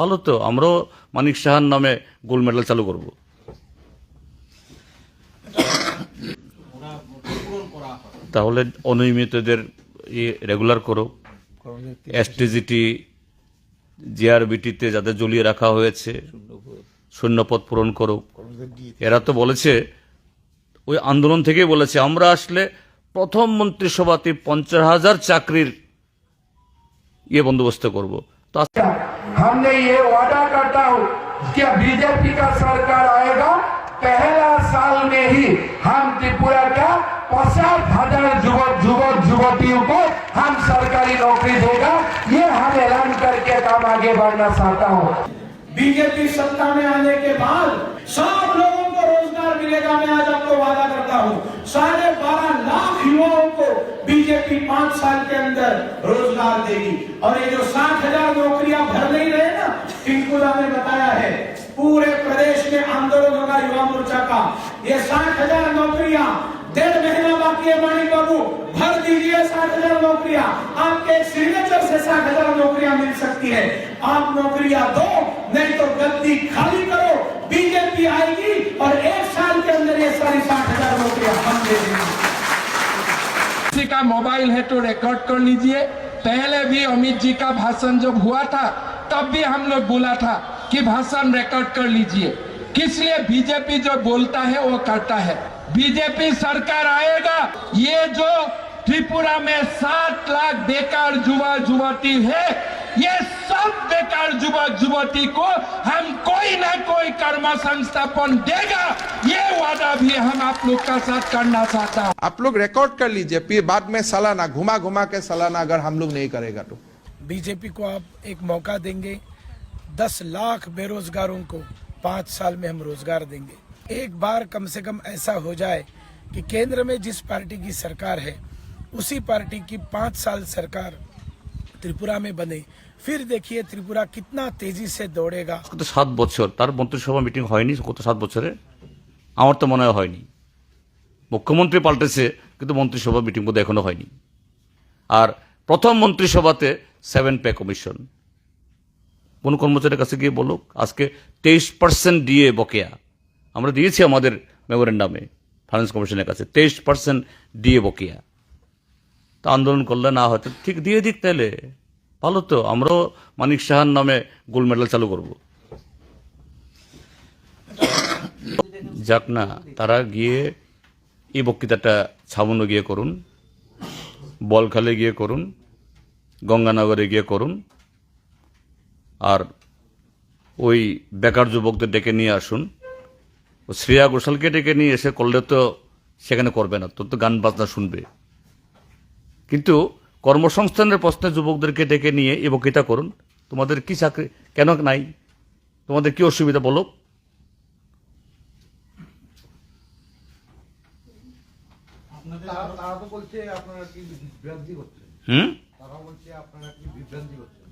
ভালো তো, আমরাও মানিক সাহার নামে গোল্ড মেডেল চালু করব। তাহলে অনিয়মিতদের রেগুলার করো। এসটিজিটি জিআরবিটিতে যাদের জ্বলিয়ে রাখা হয়েছে, শূন্যপদ পূরণ করো। এরা তো বলেছে, ওই আন্দোলন থেকেই বলেছে, আমরা আসলে প্রথম মন্ত্রিসভাতে পঞ্চাশ হাজার চাকরির ইয়ে বন্দোবস্ত করব। তো हमने ये वादा करता हूँ कि बीजेपी का सरकार आएगा, पहला साल में ही हम त्रिपुरा का पचास हज़ार युवक युवक, युवतियों को हम सरकारी नौकरी देगा। ये हम ऐलान करके काम आगे बढ़ना चाहता हूँ। बीजेपी सत्ता में आने के बाद सब लोगों को रोज़गार मिलेगा, मैं आज आपको वादा करता हूँ। साढ़े बारह लाख युवाओं को बीजेपी पाँच साल के अंदर रोज़गार देगी। और ये जो साठ हज़ार रहे ना ने बताया है, पूरे प्रदेश में आंदोलन होगा युवा मोर्चा का। ये साठ हज़ार नौकरियाँ, डेढ़ महीना बाकी है मणि बाबू, भर दीजिए साठ हज़ार नौकरियाँ। आपके सिग्नेचर से साठ हज़ार नौकरियाँ मिल सकती है। आप नौकरियाँ दो, नहीं तो गद्दी खाली करो बीजेपी आएगी और एक साल के अंदर ये सारी साठ हज़ार नौकरियाँ हम दे किसी का मोबाइल है तो रिकॉर्ड कर लीजिए। पहले भी अमित जी का भाषण जब हुआ था तब भी हम लोग बोला था कि भाषण रिकॉर्ड कर लीजिए। किस लिए बीजेपी जो बोलता है, वो करता है। बीजेपी सरकार आएगा, ये जो त्रिपुरा में सात लाख बेकार युवा, युवती है, ये सब बेकार युवा, युवती को हम कोई ना कोई कर्म संस्थापन देगा। ये वादा भी हम आप लोग का साथ करना चाहता हूँ। आप लोग रिकॉर्ड कर लीजिए बाद में सालाना घुमा घुमा के सालाना अगर हम लोग नहीं करेगा तो। बीजेपी को आप एक मौका देंगे दस लाख बेरोजगारों को पाँच साल में हम रोजगार देंगे एक बार कम से कम ऐसा हो जाए कि केंद्र में जिस पार्टी की सरकार है उसी पार्टी की पाँच साल सरकार त्रिपुरा में बने फिर देखिए त्रिपुरा कितना तेजी से दौड़ेगा গত সাত বছর তার মন্ত্রিসভা মিটিং হয়নি গত সাত বছরে আমার তো মনে হয় হয়নি মুখ্যমন্ত্রী পাল্টেছে কিন্তু মন্ত্রিসভা মিটিং বোধহয় এখনো হয়নি আর প্রথম মন্ত্রিসভাতে সেভেন পে কমিশন। কোন কর্মচারীর কাছে গিয়ে বলুক, আজকে তেইশ পার্সেন্ট দিয়ে বকেয়া। আমরা দিয়েছি আমাদের মেমোরেন্ডামে, ফাইন্যান্স কমিশনের কাছে, তেইশ পার্সেন্ট দিয়ে বকেয়া। তা আন্দোলন করলে না হয়তো ঠিক দিয়ে দিক তাহলে। ভালো তো, আমরাও মানিক সাহার নামে গোল্ড মেডেল চালু করব। যাক না, তারা গিয়ে এই বক্তৃতাটা ছামনো গিয়ে করুন বলখালে গিয়ে করুন। গঙ্গানগরে গিয়ে করুন। আর ওই বেকার যুবকদের ডেকে নিয়ে আসুন। ও শ্রেয়া ঘোষালকে ডেকে নিয়ে এসে করলে তো সেখানে করবে না তোর তো গান বাজনা শুনবে। কিন্তু কর্মসংস্থানের প্রশ্নে যুবকদেরকে ডেকে নিয়ে এ বক্তৃতা করুন। তোমাদের কি চাকরি কেন নাই? তোমাদের কি অসুবিধা বলো? তারা তো বলছে আপনারা কি বিভ্রান্তি করছেন? হুম? তারা বলছে আপনারা কি বিভ্রান্তি করছেন?